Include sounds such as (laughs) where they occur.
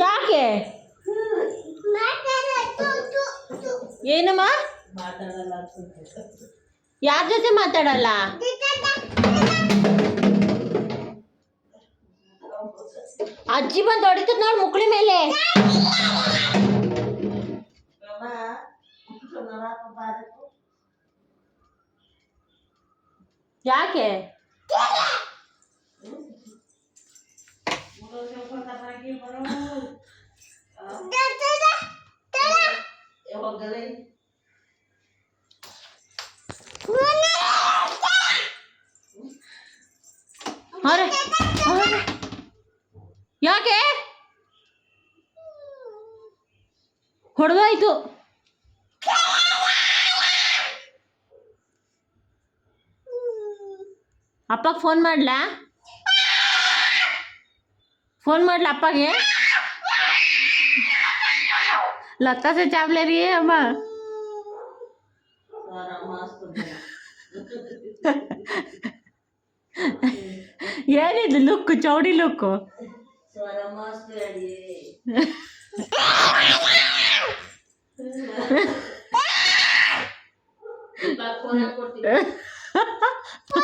ಯಾಕೆ? ಏನಮ್ಮ? ಯಾರ ಜೊತೆ ಮಾತಾಡಲ್ಲ? ಅಜ್ಜಿ ಬಂದು ಹೊಡಿತದ ನೋಡಿ ಮುಕ್ಳಿ ಮೇಲೆ. ಯಾಕೆ? ಅರೆ. ಯಾಕೆ? ಹೊಡೆದಾಯ್ತು. ಅಪ್ಪಗೆ ಫೋನ್ ಮಾಡ್ಲಾ? ಫೋನ್ ಮಾಡ್ಲಾ ಅಪ್ಪಗೆ? ಲತಾ से चावले रही है अम्मा ಸಾರ ಮಸ್ತ್ (laughs) ಏನಿದು ಲುಕ್ ಚೌಡಿ ಲುಕ್ಕು ಸಾರ (laughs) (laughs)